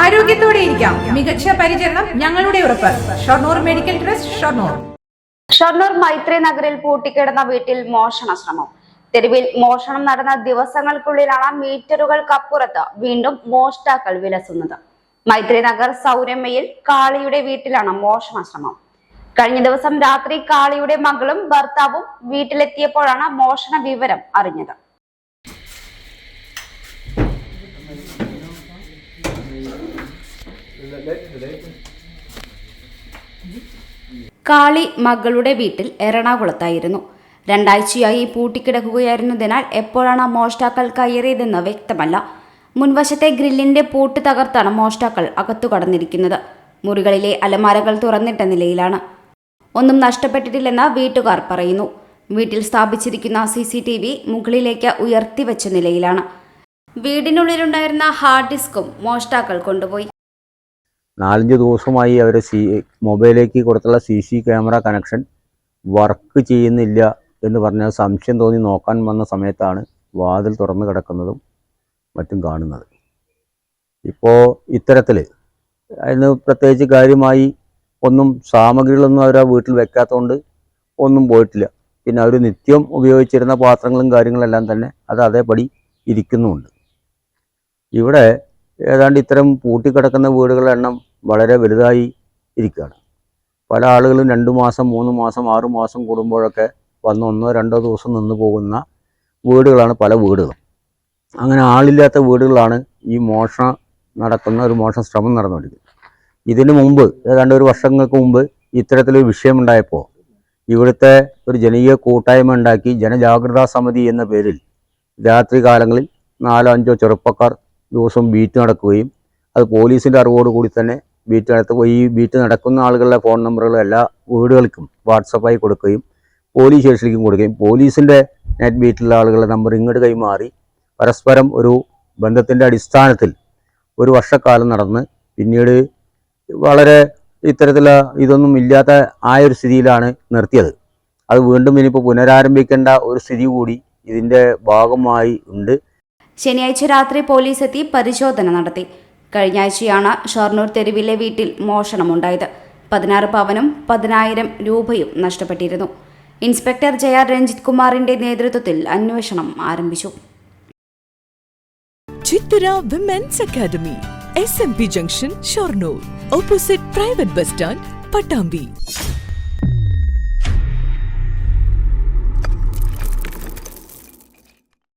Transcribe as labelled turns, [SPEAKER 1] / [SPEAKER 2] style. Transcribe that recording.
[SPEAKER 1] ആരോഗ്യത്തോടെ ഇരിക്കാം. മികച്ച പരിചരണം ഞങ്ങളുടെ ഉറപ്പ്. Shoranur medical trust Shoranur.
[SPEAKER 2] Shoranur Maithri നഗറിൽ പൂട്ടിക്കിടന്ന വീട്ടിൽ മോഷണ ശ്രമം. തെരുവിൽ മോഷണം നടന്ന ദിവസങ്ങൾക്കുള്ളിലാണ് മീറ്ററുകൾക്കപ്പുറത്ത് വീണ്ടും മോഷ്ടാക്കൾ വിലസുന്നത്. മൈത്രി നഗർ സൗരമ്മയിൽ കാളിയുടെ വീട്ടിലാണ് മോഷണ ശ്രമം. കഴിഞ്ഞ ദിവസം രാത്രി കാളിയുടെ മകളും ഭർത്താവും വീട്ടിലെത്തിയപ്പോഴാണ് മോഷണ വിവരം അറിഞ്ഞത്. കാളി മകളുടെ വീട്ടിൽ എറണാകുളത്തായിരുന്നു. രണ്ടാഴ്ചയായി പൂട്ടിക്കിടക്കുകയായിരുന്നതിനാൽ എപ്പോഴാണ് മോഷ്ടാക്കൾ കയറിയതെന്ന് വ്യക്തമല്ല. മുൻവശത്തെ ഗ്രില്ലിന്റെ പൂട്ട് തകർത്താണ് മോഷ്ടാക്കൾ അകത്തു കടന്നിരിക്കുന്നത് മുറികളിലെ അലമാരകൾ തുറന്നിട്ട നിലയിലാണ്. ഒന്നും നഷ്ടപ്പെട്ടിട്ടില്ലെന്ന് വീട്ടുകാർ പറയുന്നു. വീട്ടിൽ സ്ഥാപിച്ചിരിക്കുന്ന സി മുകളിലേക്ക് ഉയർത്തിവെച്ച നിലയിലാണ്. വീടിനുള്ളിലുണ്ടായിരുന്ന ഹാർഡ് ഡിസ്കും മോഷ്ടാക്കൾ കൊണ്ടുപോയി.
[SPEAKER 3] നാലഞ്ച് ദിവസമായി അവർ സി മൊബൈലിലേക്ക് കൊടുത്തുള്ള C C camera connection work ചെയ്യുന്നില്ല എന്ന് പറഞ്ഞാൽ സംശയം തോന്നി നോക്കാൻ വന്ന സമയത്താണ് വാതിൽ തുറന്നു കിടക്കുന്നതും മറ്റും കാണുന്നത്. ഇപ്പോൾ ഇത്തരത്തിൽ അതിന് പ്രത്യേകിച്ച് കാര്യമായി ഒന്നും സാമഗ്രികളൊന്നും അവർ ആ വീട്ടിൽ വെക്കാത്തതുകൊണ്ട് ഒന്നും പോയിട്ടില്ല. പിന്നെ അവർ നിത്യം ഉപയോഗിച്ചിരുന്ന പാത്രങ്ങളും കാര്യങ്ങളെല്ലാം തന്നെ അത് അതേപടി ഇരിക്കുന്നുമുണ്ട്. ഇവിടെ ഏതാണ്ട് ഇത്തരം പൂട്ടിക്കിടക്കുന്ന വീടുകളുടെ എണ്ണം വളരെ വലുതായി ഇരിക്കുകയാണ്. പല ആളുകളും രണ്ട് മാസം മൂന്ന് മാസം ആറു മാസം കൂടുമ്പോഴൊക്കെ വന്ന് ഒന്നോ രണ്ടോ ദിവസം നിന്ന് പോകുന്ന വീടുകളാണ് പല വീടുകളും. അങ്ങനെ ആളില്ലാത്ത വീടുകളാണ് ഈ മോഷണം നടക്കുന്ന ഒരു മോഷണ ശ്രമം നടന്നുകൊണ്ടിരിക്കുന്നത്. ഇതിനു മുമ്പ് ഏതാണ്ട് ഒരു വർഷങ്ങൾക്ക് മുമ്പ് ഇത്തരത്തിലൊരു വിഷയമുണ്ടായപ്പോൾ ഇവിടുത്തെ ഒരു ജനകീയ കൂട്ടായ്മ ഉണ്ടാക്കി ജനജാഗ്രതാ സമിതി എന്ന പേരിൽ രാത്രി കാലങ്ങളിൽ നാലോ അഞ്ചോ ചെറുപ്പക്കാർ ദിവസവും ബീറ്റ് നടക്കുകയും അത് പോലീസിന്റെ അറിവോടുകൂടി തന്നെ ബീറ്റ് നടത്തുക. ഈ ബീറ്റ് നടക്കുന്ന ആളുകളുടെ ഫോൺ നമ്പറുകൾ എല്ലാ വീടുകൾക്കും വാട്സപ്പായി കൊടുക്കുകയും പോലീസ് സ്റ്റേഷനിലേക്കും കൊടുക്കുകയും പോലീസിന്റെ നെറ്റ് ബീറ്റിലുള്ള ആളുകളുടെ നമ്പർ ഇങ്ങോട്ട് കൈമാറി പരസ്പരം ഒരു ബന്ധത്തിന്റെ അടിസ്ഥാനത്തിൽ ഒരു വർഷക്കാലം നടന്ന് പിന്നീട് വളരെ ഇത്തരത്തിലുള്ള ഇതൊന്നും ഇല്ലാത്ത ആയ ഒരു സ്ഥിതിയിലാണ് നിർത്തിയത്. അത് വീണ്ടും ഇനിയിപ്പോൾ പുനരാരംഭിക്കേണ്ട ഒരു സ്ഥിതി കൂടി ഇതിന്റെ ഭാഗമായി ഉണ്ട്.
[SPEAKER 2] ശനിയാഴ്ച രാത്രി പോലീസ് എത്തി പരിശോധന നടത്തി. കഴിഞ്ഞ ആഴ്ചയാണ് ഷൊർണൂർ തെരുവിലെ വീട്ടിൽ മോഷണമുണ്ടായത്. പതിനാറ് പവനും പതിനായിരം രൂപയും നഷ്ടപ്പെട്ടിരുന്നു. ഇൻസ്പെക്ടർ ജയ രഞ്ജിത് കുമാറിന്റെ നേതൃത്വത്തിൽ അന്വേഷണം ആരംഭിച്ചു.
[SPEAKER 4] Chithara women's academy S M P junction Shoranur opposite private bus stand Pattambi